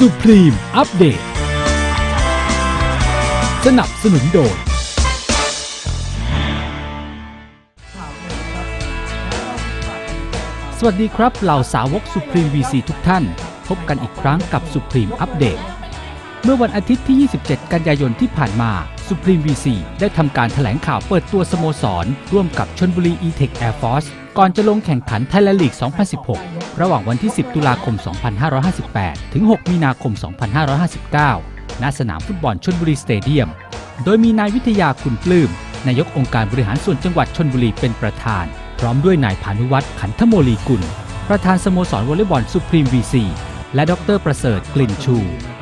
สุพรีมอัปเดต สนับสนุนโดย สวัสดีครับเหล่าสาวกสุพรีม VC ทุกท่าน พบกันอีกครั้งกับสุพรีมอัปเดต เมื่อวันอาทิตย์ที่ 27 กันยายนที่ผ่านมาสุพรีม VC ได้ทำการแถลงข่าวเปิดตัวสโมสร ร่วมกับชนบุรี e-tech Air Force ก่อนจะลงแข่งขันไทยแลนด์ลีก 2016 ระหว่างวันที่ 10 ตุลาคม 2558 ถึง 6 มีนาคม 2559 ณ สนามฟุตบอลชนบุรีสเตเดียม โดยมีนายวิทยาคุณปลื้ม นายกองค์การบริหารส่วนจังหวัดชนบุรีเป็นประธาน พร้อมด้วยนายพานุวัตรขันธโมลีกุล ประธานสโมสรวอลเลย์บอลสุพรีม VC และดรประเสริฐกลิ่นชู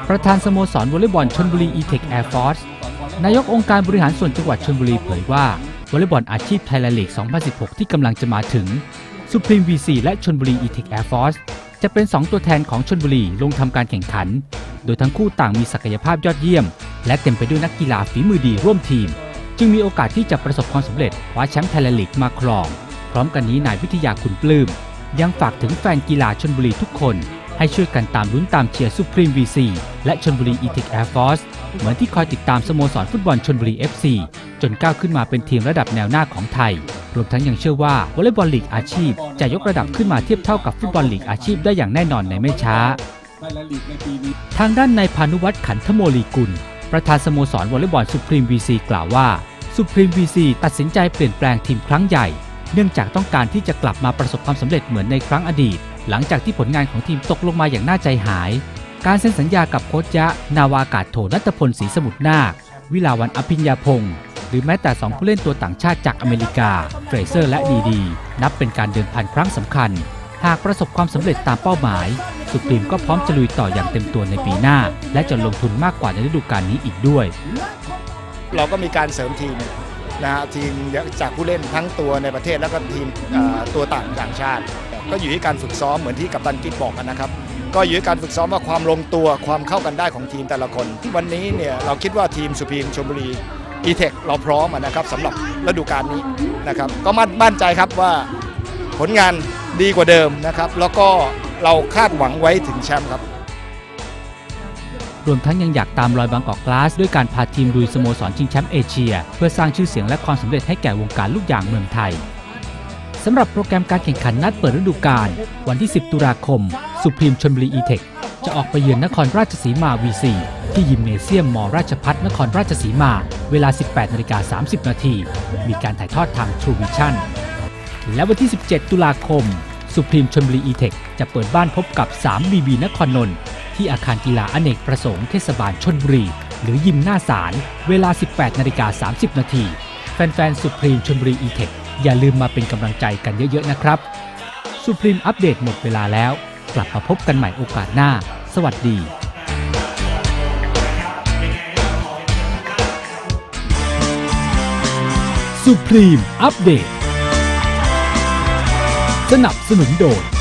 ประธานสโมสรวอลเลย์บอลชนบุรี e-tech Air Force นายกองค์การบริหารส่วนจังหวัดชลบุรีเผยว่าวอลเลย์บอลอาชีพไทยแลนด์ลีก 2016 ที่กำลังจะมาถึง สุพรีม VC และชนบุรี e-tech Air Force จะเป็น 2 ตัวแทนของชนบุรีลงทำการแข่งขัน โดยทั้งคู่ต่างมีศักยภาพยอดเยี่ยม และเต็มไปด้วยนักกีฬาฝีมือดีร่วมทีม จึงมีโอกาสที่จะประสบความสำเร็จคว้าแชมป์ไทยแลนด์ลีกมาครอง พร้อมกันนี้นายวิทยาคุณปลื้มยังฝากถึงแฟนกีฬาชนบุรีทุกคน ให้ช่วยกันตามลุ้นตามเชียร์สุพรีม VC และชนบุรี e-tech Air Force เหมือนที่คอยติดตามสโมสรฟุตบอลชนบุรี FC จนก้าวขึ้นมาเป็นทีมระดับแนวหน้าของไทย รวมทั้งยังเชื่อว่าวอลเลย์บอลลีกอาชีพ จะยกระดับขึ้นมาเทียบเท่ากับฟุตบอลลีกอาชีพได้อย่างแน่นอนในไม่ช้า ทางด้านนายพานุวัตรขันธโมลีกุล ประธานสโมสรวอลเลย์บอลสุพรีม VC กล่าวว่าสุพรีม VC ตัดสินใจเปลี่ยนแปลงทีมครั้งใหญ่ เนื่องจากต้องการที่จะกลับมาประสบความสำเร็จเหมือนในครั้งอดีต หลังจากที่ผลงานของทีมตกลงมาอย่างน่าใจหาย การเซ็นสัญญากับโค้ชยะ นาวากาศโทนัตพลศรีสมุทรนาค วิลาวันอภิญญาพงศ์ รือแม้แต่ 2 ผู้เล่นตัวต่างชาติจากอเมริกา เฟรเซอร์และดีดี นับเป็นการเดินพันครั้งสำคัญ หากประสบความสำเร็จตามเป้าหมาย สุพรีมก็พร้อมจะลุยต่ออย่างเต็มตัวในปีหน้า และจะลงทุนมากกว่าในฤดูกาลนี้อีกด้วย เราก็มีการเสริมทีมนะฮะทีมจากผู้เล่นทั้งตัวในประเทศแล้วก็ทีมตัวต่างต่างชาติ ก็อยู่ที่การฝึกซ้อมเหมือนที่กัปตันกิดบอกกันนะครับก็อยู่ที่การฝึกซ้อมว่าความลงตัวความเข้ากันได้ของทีมแต่ละคน วันนี้เนี่ยเราคิดว่าทีมสุพรีมชลบุรี อีเทคเราพร้อมนะครับสำหรับฤดูกาลนี้นะครับก็มั่นใจครับว่าผลงานดีกว่าเดิมนะครับ แล้วก็เราคาดหวังไว้ถึงแชมป์ครับ รวมทั้งยังอยากตามรอยบางกอกกลาส ด้วยการพาทีมลุยสโมสรชิงแชมป์เอเชีย เพื่อสร้างชื่อเสียงและความสำเร็จให้แก่วงการลูกยางเมืองไทยสำหรับโปรแกรมการแข่งขันนัดเปิดฤดูกาลวันที่ 10 ตุลาคม สุพรีมชนบุรีอีเทคจะออกไปเยือนนครราชสีมา V4 ที่ยิมเนเซียมมอราชพัฒนครราชสีมา เวลา 18นาฬิกา30 นาที มีการถ่ายทอดทาง True Vision และวันที่ 17 ตุลาคม สุพรีมชนบุรีอีเทคจะเปิดบ้านพบกับ 3 BB นครนนท์ที่อาคารกีฬาอเนกประสงค์เทศบาลชนบุรี หรือยิมหน้าศาล เวลา 18นาฬิกา30 นาทีแฟนๆสุพรีมชนบุรีอีเทคอย่าลืมมาเป็นกำลังใจกันเยอะๆนะครับ สุพรีมอัปเดตหมดเวลาแล้ว กลับมาพบกันใหม่โอกาสหน้า สวัสดี สุพรีมอัปเดต สนับสนุนโดย